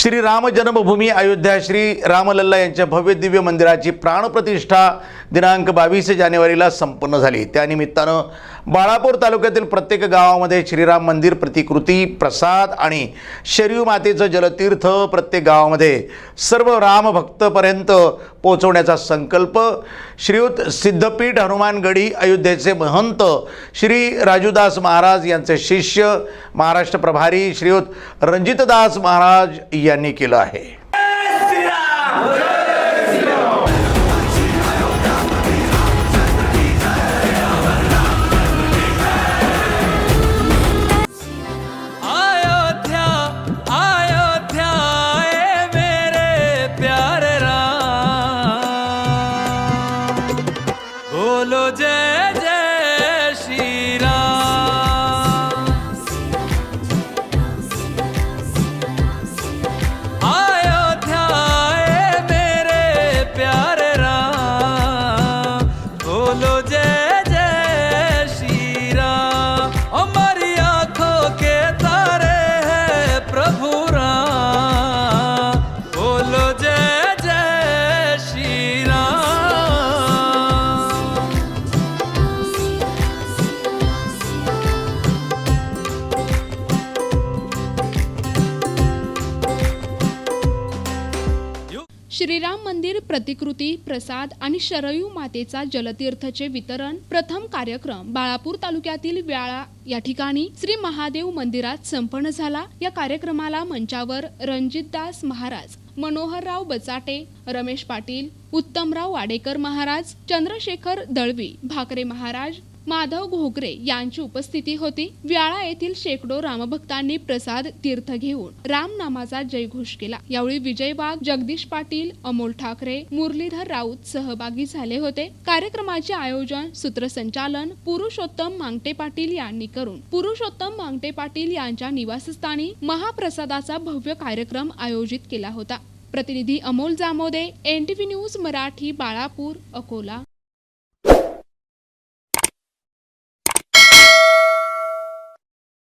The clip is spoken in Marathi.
श्री राम जन्मभूमी अयोध्या श्री रामलल्ला यांच्या भव्य दिव्य मंदिराची प्राणप्रतिष्ठा दिनांक बावीस जानेवारीला संपन्न झाली. त्यानिमित्तानं बाळापूर तालुक्यातील प्रत्येक गावामध्ये श्रीराम मंदिर प्रतिकृती प्रसाद आणि शरीव मातेचं जलतीर्थ प्रत्येक गावामध्ये सर्व रामभक्तपर्यंत पोहोचवण्याचा संकल्प. श्रीयुत सिद्धपीठ हनुमानगडी अयोध्येचे महंत श्री राजूदास महाराज यांचे शिष्य महाराष्ट्र प्रभारी श्रीयुत रणजितदास महाराज यांनी केलं आहे. হলো যে श्रीराम मंदिर प्रतिकृती प्रसाद आणि शरयू मातेचा जलतीर्थचे वितरण प्रथम कार्यक्रम बाळापूर तालुक्यातील व्याळा या ठिकाणी श्री महादेव मंदिरात संपन्न झाला. या कार्यक्रमाला मंचावर रणजितदास महाराज मनोहरराव बचाटे रमेश पाटील उत्तमराव वाडेकर महाराज चंद्रशेखर दळवी भाकरे महाराज माधव घोगरे यांची उपस्थिती होती. व्याळा येथील शेकडो रामभक्तांनी प्रसाद तीर्थ घेऊन रामनामाचा जयघोष केला. यावेळी विजय बाग जगदीश पाटील अमोल ठाकरे मुरलीधर राऊत सहभागी झाले होते. कार्यक्रमाचे आयोजन सूत्रसंचालन पुरुषोत्तम मांगटे पाटील यांनी करून पुरुषोत्तम मांगटे पाटील यांच्या निवासस्थानी महाप्रसादाचा भव्य कार्यक्रम आयोजित केला होता. प्रतिनिधी अमोल जामोदे एनटीव्ही न्यूज मराठी बाळापूर अकोला.